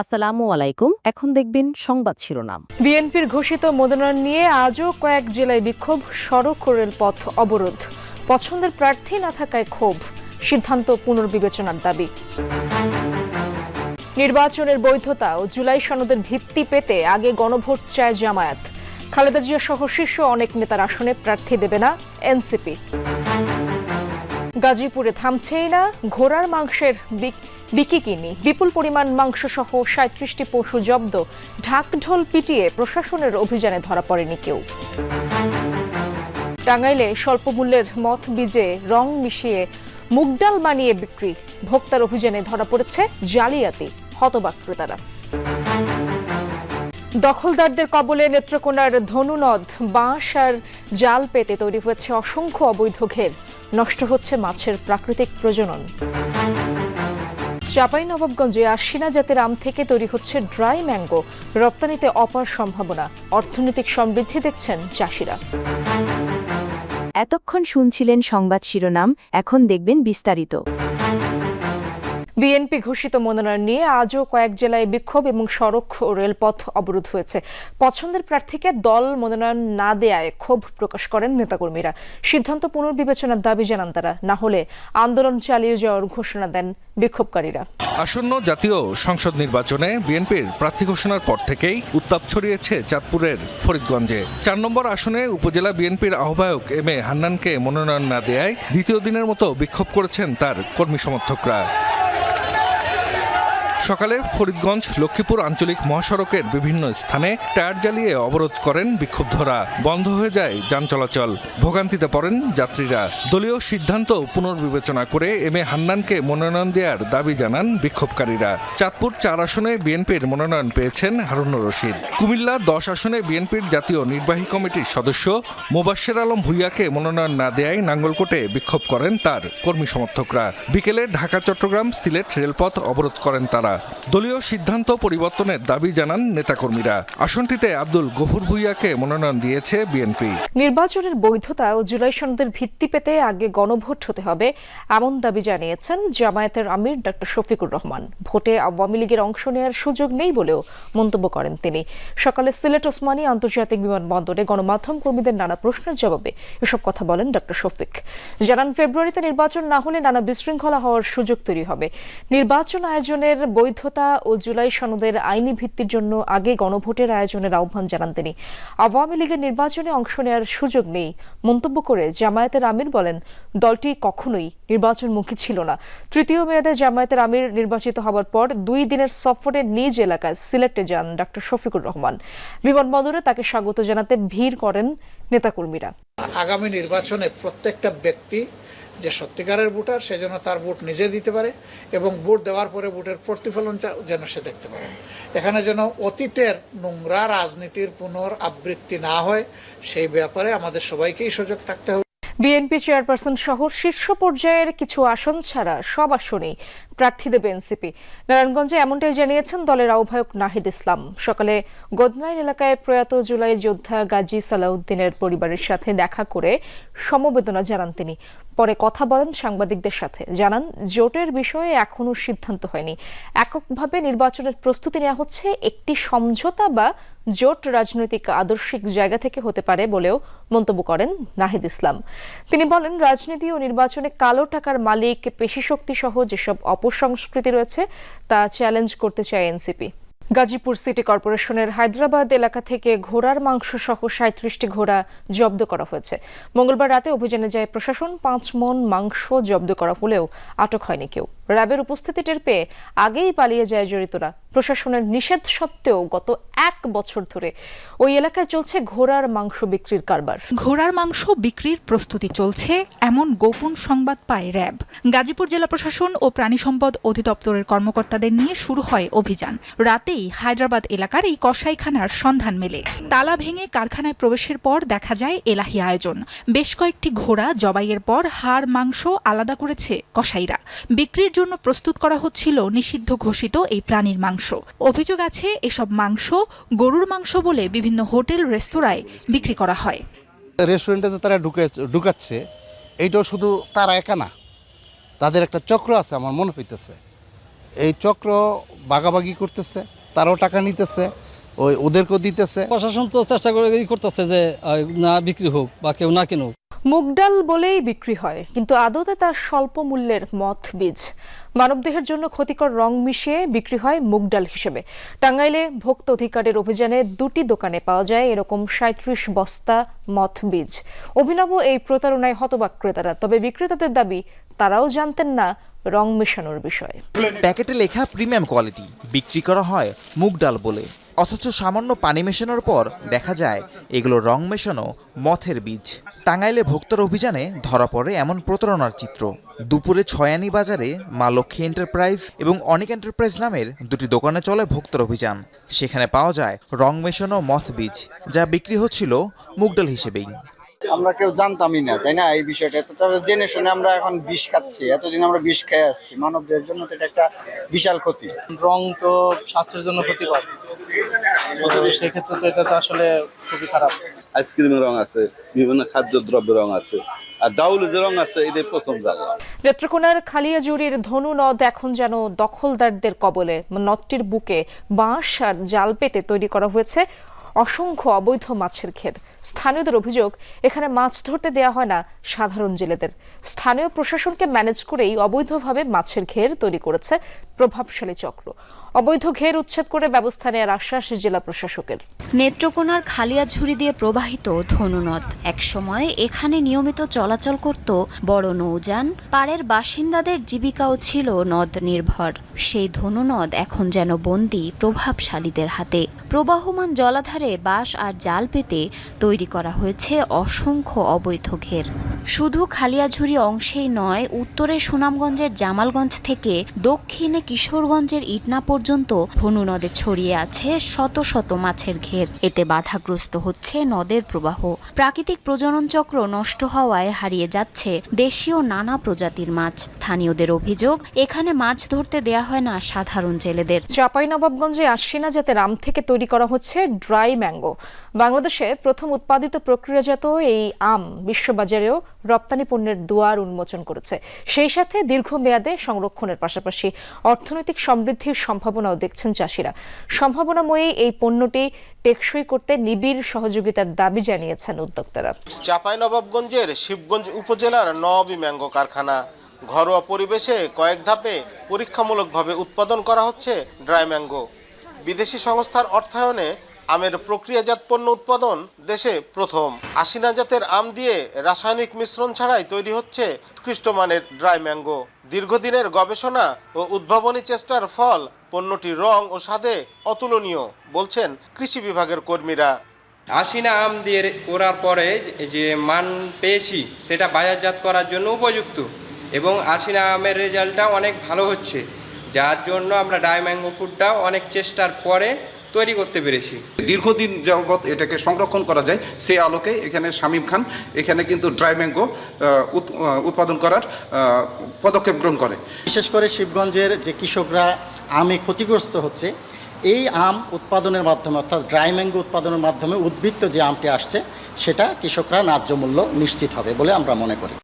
আসসালামু আলাইকুম। এখন দেখবেন সংবাদ শিরোনাম। বিএনপির ঘোষিত মনোনয়ন নিয়ে আজও কয়েক জেলায় বিক্ষোভ, সড়ক রেলপথ অবরোধ। পছন্দের প্রার্থী না থাকায় ক্ষোভ, সিদ্ধান্ত পুনর্বিবেচনার দাবি। নির্বাচনের বৈধতা ও জুলাই সনদের ভিত্তি পেতে আগে গণভোট চায় জামায়াত। খালেদা জিয়া সহ শীর্ষ অনেক নেতার আসনে প্রার্থী দেবে না এনসিপি। গাজীপুরে থামছেই না ঘোড়ার মাংসের বিকিকিনি বিপুল পরিমাণ মাংস সহ সাঁত্রিশটি পশু জব্দ। ঢাকঢোল পিটিয়ে প্রশাসনের অভিযানে ধরা পড়েনি কেউ। টাঙ্গাইলে স্বল্প মূল্যের মথ বীজে রং মিশিয়ে মুগডাল বানিয়ে বিক্রি। ভোক্তার অভিযানে ধরা পড়েছে জালিয়াতি, হতবাক ক্রেতারা। দখলদারদের কবলে নেত্রকোনার ধনুনদ, বাঁশ আর জাল পেতে তৈরি হয়েছে অসংখ্য অবৈধ ঘের। নষ্ট হচ্ছে মাছের প্রাকৃতিক প্রজনন। চাপাই নবাবগঞ্জে আশিনা জাতের আম থেকে তৈরি হচ্ছে ড্রাই ম্যাঙ্গো। রপ্তানিতে অপার সম্ভাবনা। অর্থনৈতিক সমৃদ্ধি দেখছেন চাষিরা। এতক্ষণ শুনছিলেন সংবাদ শিরোনাম, এখন দেখবেন বিস্তারিত। বিএনপি ঘোষিত মনোনয়ন নিয়ে আজও কয়েক জেলায় বিক্ষোভ এবং সড়ক ও রেলপথ অবরোধ হয়েছে। পছন্দের প্রার্থীকে দল মনোনয়ন না দেয়ায় ক্ষোভ প্রকাশ করেন নেতাকর্মীরা। সিদ্ধান্ত পুনর্বিবেচনার দাবি জানান তারা। না হলে আন্দোলন চালিয়ে যাওয়ার ঘোষণা দেন বিক্ষোভকারীরা। আসন্ন জাতীয় সংসদ নির্বাচনে বিএনপির প্রার্থী ঘোষণার পর থেকেই উত্তাপ ছড়িয়েছে চাঁদপুরের ফরিদগঞ্জে। চার নম্বর আসনে উপজেলা বিএনপির আহ্বায়ক এম এ হান্নানকে মনোনয়ন না দেয়ায় দ্বিতীয় দিনের মতো বিক্ষোভ করেছেন তার কর্মী সমর্থকরা। সকালে ফরিদগঞ্জ, লক্ষ্মীপুর আঞ্চলিক মহাসড়কের বিভিন্ন স্থানে টায়ার জ্বালিয়ে অবরোধ করেন বিক্ষুব্ধরা। বন্ধ হয়ে যায় যান চলাচল। ভোগান্তিতে পড়েন যাত্রীরা। দলীয় সিদ্ধান্ত পুনর্বিবেচনা করে এম এ হান্নানকে মনোনয়ন দেওয়ার দাবি জানান বিক্ষোভকারীরা। চাঁদপুর চার আসনে বিএনপির মনোনয়ন পেয়েছেন হারুনুর রশিদ। কুমিল্লা দশ আসনে বিএনপির জাতীয় নির্বাহী কমিটির সদস্য মোবাশ্বের আলম ভুইয়াকে মনোনয়ন না দেয়ায় নাঙ্গলকোটে বিক্ষোভ করেন তার কর্মী সমর্থকরা। বিকেলে ঢাকা, চট্টগ্রাম সিলেট রেলপথ অবরোধ করেন তারা। দলীয় সিদ্ধান্ত পরিবর্তনের দাবি জানান নেতাকর্মীরা। আসনটিতে আব্দুল গফুর ভুইয়াকে মনোনয়ন দিয়েছে বিএনপি। নির্বাচনের বৈধতা ও জুলাই সনদের ভিত্তি পেতে আগে গণভোট হতে হবে, এমন দাবি জানিয়েছেন জামায়াতের আমির ডক্টর শফিকুর রহমান। ভোটে আওয়ামী লীগের অংশ নেওয়ার সুযোগ নেই বলেও মন্তব্য করেন তিনি। সকালে সিলেট ওসমানী আন্তর্জাতিক বিমানবন্দরে গণমাধ্যম কর্মীদের নানা প্রশ্নের জবাবে এসব কথা বলেন ডক্টর শফিক। জানান, ফেব্রুয়ারিতে নির্বাচন না হলে নানা বিশৃঙ্খলা হওয়ার সুযোগ তৈরি হবে। নির্বাচন আয়োজনের বৈধতা ও জুলাই সনদের আইনি ভিত্তির জন্য আগে গণভোটের আয়োজনের আহ্বান জানান তিনি। আওয়ামী লীগের নির্বাচনে অংশ নেওয়ার সুযোগ নেই, মন্তব্য করে জামায়াতের আমির বলেন, দলটি কখনোই নির্বাচনমুখী ছিল না। তৃতীয় মেয়াদে জামায়াতের আমির নির্বাচিত হওয়ার পর দুই দিনের সফরে নিজ এলাকায় সিলেটে যান ডক্টর শফিকুর রহমান। বিমানবন্দরে তাকে স্বাগত জানাতে ভিড় করেন নেতাকর্মীরা। আগামী নির্বাচনে প্রত্যেকটা ব্যক্তি যে সত্যিকারের ভোটার, সে যেন তার ভোট নিজে দিতে পারে এবং ভোট দেওয়ার পরে ভোটের প্রতিফলনটা যেন সে দেখতে পারে। এখানে যেন অতীতের নোংরা রাজনীতির পুনর আবৃত্তি না হয়, সেই ব্যাপারে আমাদের সবাইকেই সুযোগ থাকতে হবে। বিএনপি চেয়ারপারসন সহ শীর্ষ পর্যায়ের কিছু আসন ছাড়া সব আসনেই প্রার্থী দেবে এনসিপি নারায়ণগঞ্জে এমনটাই জানিয়েছেন দলের আহ্বায়ক নাহিদ ইসলাম। সকালে গোদনাইন এলাকায় প্রয়াত জুলাই যোদ্ধা গাজী সালাউদ্দিনের পরিবারের সাথে দেখা করে সমবেদনা জানান তিনি। পরে কথা বলেন সাংবাদিকদের সাথে। জানান, জোটের বিষয়ে এখনও সিদ্ধান্ত হয়নি। এককভাবে নির্বাচনের প্রস্তুতি নেওয়া হচ্ছে, একটি সমঝোতা বা জোট রাজনৈতিক আদর্শিক জায়গা থেকে হতে পারে বলেও মন্তব্য করেন নাহিদ ইসলাম। তিনি বলেন, রাজনীতি ও নির্বাচনে কালো টাকার মালিক পেশিশক্তি সহ যেসব অপসংস্কৃতি রয়েছে তা চ্যালেঞ্জ করতে চায় এনসিপি গাজীপুর সিটি কর্পোরেশনের হায়দ্রাবাদ এলাকা থেকে ঘোড়ার মাংস সহ সাঁত্রিশটি ঘোড়া জব্দ করা হয়েছে। মঙ্গলবার রাতে অভিযানে যায় প্রশাসন, পাঁচ মন মাংস জব্দ করা হলেও আটক হয়নি কেউ। র্যাবের উপস্থিতি টের পেয়ে আগেই পালিয়ে যায় জড়িতরা। প্রশাসনের নিষেধ সত্ত্বেও গত এক বছর ধরে ওই এলাকায় চলছে ঘোড়ার মাংস বিক্রির কারবার। ঘোড়ার মাংস বিক্রির প্রস্তুতি চলছে এমন গোপন সংবাদ পায় র্যাব। গাজীপুর জেলা প্রশাসন ও প্রাণী সম্পদ অধিদপ্তরের কর্মকর্তাদের নিয়ে শুরু হয় অভিযান। রাতেই হায়দ্রাবাদ এলাকার এই কসাইখানার সন্ধান মেলে। তালা ভেঙে কারখানায় প্রবেশের পর দেখা যায় এলাহি আয়োজন। বেশ কয়েকটি ঘোড়া জবাইয়ের পর হাড়, মাংস আলাদা করেছে কসাইরা। বিক্রির জন্য প্রস্তুত করা হচ্ছিল নিষিদ্ধ ঘোষিত এই প্রাণীর মাংস। অভিযোগ আছে এসব মাংস গরুর মাংস বলে বিভিন্ন হোটেল রেস্তোরাঁয় বিক্রি করা হয়। রেস্টুরেন্টে যে তারা ঢুকে ঢুকাচ্ছে এইটাও শুধু তারা একা না। তাদের একটা চক্র আছে আমার মনে হইতেছে। এই চক্র বাগাবাগি করতেছে তারাও টাকা নিতেছে ওই ওদেরকেও দিতেছে। প্রশাসন তো চেষ্টা করে করতেছে যে না বিক্রি হোক বা কেউ না কিনুক। মুগ ডাল বলেই বিক্রি হয়, কিন্তু আদতে তার স্বল্প মূল্যের মথ বীজ। মানবদেহের জন্য ক্ষতিকর রং মিশিয়ে বিক্রি হয় মুগডাল হিসেবে। টাঙ্গাইলে ভোক্তা অধিকারের অভিযানে দুটি দোকানে পাওয়া যায় এরকম সাঁত্রিশ বস্তা মথ বীজ। অভিনব এই প্রতারণায় হতবাক ক্রেতারা, তবে বিক্রেতাদের দাবি, তারাও জানতেন না রং মেশানোর বিষয়ে। প্যাকেটে লেখা প্রিমিয়াম কোয়ালিটি বিক্রি করা হয় মুগডাল বলে। অথচ সামান্য পানি মেশানোর পর দেখা যায় এগুলো রং মেশানো মথের বীজ। টাঙ্গাইলে ভোক্তার অভিযানে ধরা পড়ে এমন প্রতারণার চিত্র। দুপুরে ছয়ানি বাজারে মা লক্ষ্মী এন্টারপ্রাইজ এবং অনেক এন্টারপ্রাইজ নামের দুটি দোকানে চলে ভোক্তার অভিযান। সেখানে পাওয়া যায় রং মেশানো মথ বীজ, যা বিক্রি হচ্ছিল মুগডাল হিসেবেই। আমরা কেউ জানতামই না তাই না? এই বিষয়টা তো জেনে শুনে আমরা এখন বিষ খাচ্ছি। এতদিন আমরা বিষ খেয়ে আসছি। মানবদের জন্য তো এটা একটা বিশাল ক্ষতি। রং তো স্বাস্থ্যের জন্য ক্ষতিকর। সেক্ষেত্রে তো এটা তো আসলে খুবই খারাপ। আইসক্রিমের রং আছে বিভিন্ন খাদ্যদ্রব্যের রং আছে আর ডাউলে যে রং আছে এটাই প্রথম নেত্রকোনার ধনু নদ এখন যেন দখলদারদের কবলে। নদটির বুকে বাঁশ আর জাল পেতে তৈরি করা হয়েছে অসংখ্য অবৈধ মাছের ক্ষেত। স্থানীয়দের অভিযোগ, এখানে মাছ ধরতে দেয়া হয় না সাধারণ জেলেদের। স্থানীয় প্রশাসনকে ম্যানেজ করেই অবৈধভাবে মাছের ঘের তৈরি করেছে প্রভাবশালী চক্র। অবৈধ ঘের উচ্ছেদ করে ব্যবস্থা নেওয়ার আশ্বাস জেলা প্রশাসকের। নেত্রকোনার খালিয়াঝুরি দিয়ে প্রবাহিত ধনুনদ। একসময় এখানে নিয়মিত চলাচল করত বড় নৌযান, পাড়ের বাসিন্দাদের জীবিকাও ছিল নদ নির্ভর। সেই ধনুনদ এখন যেন বন্দি প্রভাবশালীদের হাতে। প্রবাহমান জলাধারে বাঁশ আর জাল পেতে তৈরি করা হয়েছে অসংখ্য অবৈধ ঘের। শুধু খালিয়াঝুরি অংশেই নয়, উত্তরে সুনামগঞ্জের জামালগঞ্জ থেকে দক্ষিণে কিশোরগঞ্জের ইটনা পর্যন্ত ধনু নদে ছড়িয়ে আছে শত শত মাছের ঘের। এতে বাধাগ্রস্ত হচ্ছে নদের প্রবাহ। প্রাকৃতিক প্রজনন চক্র নষ্ট হওয়ায় হারিয়ে যাচ্ছে দেশীয় নানা প্রজাতির মাছ। স্থানীয়দের অভিযোগ, এখানে মাছ ধরতে দেয়া হয় না সাধারণ জেলেদের। চাঁপাইনবাবগঞ্জে আশ্বিনা জাতের আম থেকে তৈরি করা হচ্ছে ড্রাই ম্যাঙ্গো। বাংলাদেশে প্রথম উৎপাদিত প্রক্রিয়াজাত এই আম বিশ্ববাজারেও রপ্তানি পণ্যের দুয়ার উন্মোচন করেছে। সেই সাথে দীর্ঘমেয়াদে সংরক্ষণের পাশাপাশি অর্থনৈতিক সমৃদ্ধির সম্ভাবনাও দেখছেন চাষিরা। সম্ভাবনাময়ী এই পণ্যটি টেকসই করতে নিবিড় সহযোগিতার দাবি জানিয়েছেন উদ্যোক্তারা। চাঁপাইনবাবগঞ্জের শিবগঞ্জ উপজেলার নবী ম্যাঙ্গো কারখানা। ঘরোয়া পরিবেশে কয়েক ধাপে পরীক্ষামূলকভাবে উৎপাদন করা হচ্ছে ড্রাই ম্যাঙ্গো। বিদেশি সংস্থার অর্থায়নে আমের প্রক্রিয়াজাত পণ্য উৎপাদন দেশে প্রথম। আশিনা জাতের আম দিয়ে রাসায়নিক মিশ্রণ ছাড়াই তৈরি হচ্ছে উৎকৃষ্ট মানের ড্রাই ম্যাঙ্গো। দীর্ঘদিনের গবেষণা ও উদ্ভাবনী চেষ্টার ফল পণ্যটির রং ও স্বাদে অতুলনীয়, বলছেন কৃষি বিভাগের কর্মীরা। আশিনা আম দিয়ে করার পরে যে মান পেয়েছি, সেটা বাজারজাত করার জন্য উপযুক্ত এবং আশিনা আমের রেজাল্টটা অনেক ভালো হচ্ছে। যার জন্য আমরা ডাই ম্যাঙ্গো ফুডটা অনেক চেষ্টার পরে তৈরি করতে পেরেছি। দীর্ঘদিন যাবৎ এটাকে সংরক্ষণ করা যায় সেই আলোকে এখানে শামীম খান এখানে কিন্তু ড্রাই ম্যাঙ্গো উৎপাদন করার পদক্ষেপ গ্রহণ করে। বিশেষ করে শিবগঞ্জের যে কৃষকরা আমে ক্ষতিগ্রস্ত হচ্ছে এই আম উৎপাদনের মাধ্যমে অর্থাৎ ড্রাই ম্যাঙ্গো উৎপাদনের মাধ্যমে উদ্বৃত্ত যে আমটি আসছে সেটা কৃষকরা ন্যায্য মূল্য নিশ্চিত হবে বলে আমরা মনে করি।